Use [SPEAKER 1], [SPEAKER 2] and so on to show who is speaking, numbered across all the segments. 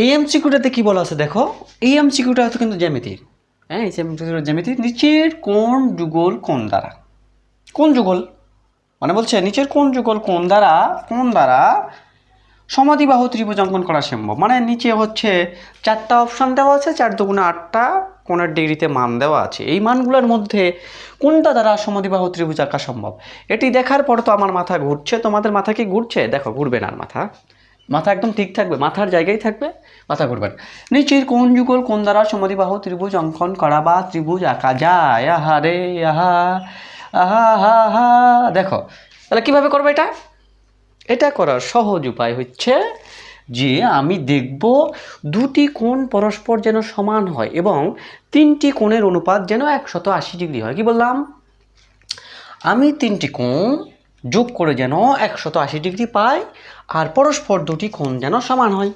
[SPEAKER 1] এই এমসিকিউটাতে কি বলা আছে দেখো? এই এমসিকিউটা হচ্ছে কিন্তু জ্যামিতির হ্যাঁ এই এমসিকিউটা জ্যামিতির নিচের কোন যুগল কোন দ্বারা। কোন যুগল? মানে বলছে, নিচের কোন যুগল কোন দ্বারা কোন দ্বারা সমাধিবাহু ত্রিভুজ অঙ্কন করা সম্ভব। মানে নিচে হচ্ছে চারটা অপশান দেওয়া আছে, চার দুগুণে আটটা কোণের ডিগ্রিতে মান দেওয়া আছে। এই মানগুলোর মধ্যে কোনটা দ্বারা সমাধিবাহু ত্রিভুজ আঁকা সম্ভব? এটি দেখার পর তো আমার মাথা ঘুরছে। তোমাদের মাথা কি ঘুরছে? দেখো, ঘুরবে না মাথা। মাথা একদম ঠিক থাকবে, মাথার জায়গায় থাকবে, মাথা ঘুরবে না। নিচের কোন যুগল, কোন দ্বারা সমাধিবাহু ত্রিভুজ অঙ্কন করা বা ত্রিভুজ আঁকা যায়? আহা রে, আহা আহা হা হা দেখো, তাহলে কীভাবে করবে এটা? এটা করার সহজ উপায় হচ্ছে যে আমি দেখব দুটি কোণ পরস্পর যেন সমান হয় এবং তিনটি কোণের অনুপাত যেন একশত আশি ডিগ্রি হয়। কি বললাম? আমি তিনটি কোণ যোগ করে যেন একশত আশি ডিগ্রি পাই আর পরস্পর দুটি কোণ যেন সমান হয়।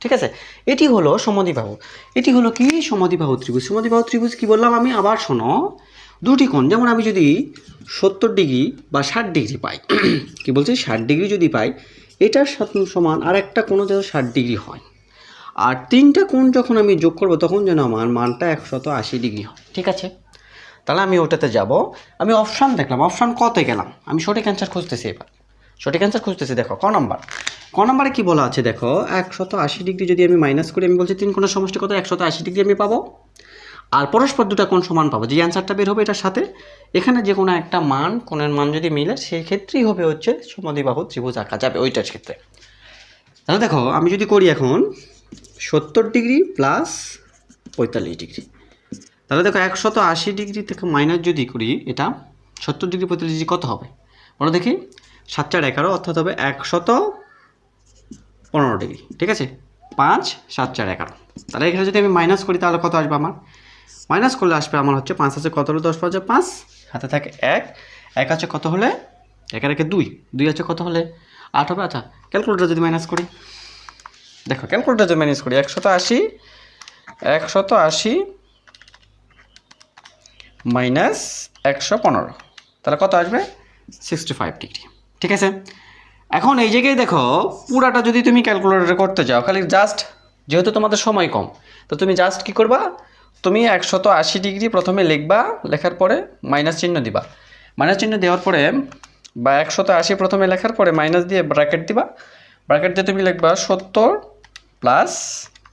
[SPEAKER 1] ঠিক আছে? এটি হলো সমদ্বিবাহু এটি হলো কি? সমদ্বিবাহু ত্রিভুজ। সমদ্বিবাহু ত্রিভুজ কি বললাম আমি? আবার শোনো। দুটি কোণ। যেমন আমি যদি সত্তর ডিগ্রি বা ষাট ডিগ্রি পাই, কি বলছি? ষাট ডিগ্রি যদি পাই, এটার সমান আর একটা কোনো যেন ষাট ডিগ্রি হয়। আর তিনটা কোণ যখন আমি যোগ করব, তখন যেন আমার মানটা একশত আশি ডিগ্রি হয়। ঠিক আছে? তাহলে আমি ওটাতে যাব। আমি অপশান দেখলাম অপশান কতে গেলাম। আমি সঠিক অ্যান্সার খুঁজতেছি এবার। সঠিক অ্যান্সার খুঁজতেছি, দেখো, ক নাম্বার ক নাম্বারে কী বলা আছে, দেখো, একশত আশি ডিগ্রি যদি আমি মাইনাস করি, আমি বলছি তিন কোণের সমষ্টি কত? একশত আশি ডিগ্রি আমি পাবো। আর পরস্পর দুটা কোন সমান পাবো। যে অ্যান্সারটা বের হবে এটার সাথে, এখানে যে কোনো একটা মান, কোণের মান যদি মিলে, সেই ক্ষেত্রেই হবে হচ্ছে সমদ্বিবাহু ত্রিভুজ আঁকা যাবে ওইটার ক্ষেত্রে। তাহলে দেখো, আমি যদি করি এখন সত্তর ডিগ্রি প্লাস পঁয়তাল্লিশ ডিগ্রি। তাহলে দেখো একশত আশি ডিগ্রি থেকে মাইনাস যদি করি, এটা সত্তর ডিগ্রি পঁয়তাল্লিশ ডিগ্রি কত হবে? বলো দেখি। সাত চার এগারো অর্থাৎ হবে একশত পনেরো ডিগ্রি, ঠিক আছে? পাঁচ, সাত চার এগারো। তাহলে এখানে যদি আমি মাইনাস করি, তাহলে কত আসবে আমার? মাইনাস করলে আসবে আমার হচ্ছে পাঁচ আছে কত হলে? দশ পাঁচে পাঁচ। হাতে থাকে এক। এক আছে কত হলে? একের একে দুই। দুই আছে কত হলে? আট হবে? আচ্ছা ক্যালকুলেটার যদি মাইনাস করি। দেখো ক্যালকুলেটার যদি মাইনাস করি, একশত আশি একশত আশি মাইনাস একশো পনেরো। তাহলে কত আসবে? সিক্সটি ফাইভ ডিগ্রি ঠিক আছে? এখন এই জায়গায় দেখো, পুরাটা যদি তুমি ক্যালকুলেটরে করতে চাও খালি জাস্ট যেহেতু তোমাদের সময় কম, তো তুমি জাস্ট কি করবা? তুমি একশত আশি ডিগ্রি প্রথমে লিখবা, লেখার পরে মাইনাস চিহ্ন দিবা। মাইনাস চিহ্ন দেওয়ার পরে, বা একশত আশি প্রথমে লেখার পরে মাইনাস দিয়ে ব্র্যাকেট দিবা। ব্র্যাকেট দিয়ে তুমি লিখবা সত্তর প্লাস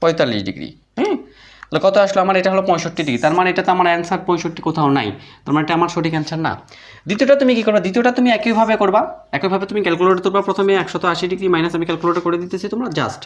[SPEAKER 1] পঁয়তাল্লিশ ডিগ্রি হুম? তাহলে কত আসলো? আমার এটা হলো পঁয়ষট্টি ডিগ্রি তার মানে এটা তো আমার অ্যান্সার পঁয়ষট্টি কোথাও নাই। তার মানে এটা আমার সঠিক অ্যান্সার না। দ্বিতীয়টা তুমি কি করবা? দ্বিতীয়টা তুমি একইভাবে করবা। একইভাবে তুমি ক্যালকুলেটর করবা প্রথমে একশত আশি ডিগ্রি মাইনাস আমি ক্যালকুলেটর করে দিতেছি তোমরা জাস্ট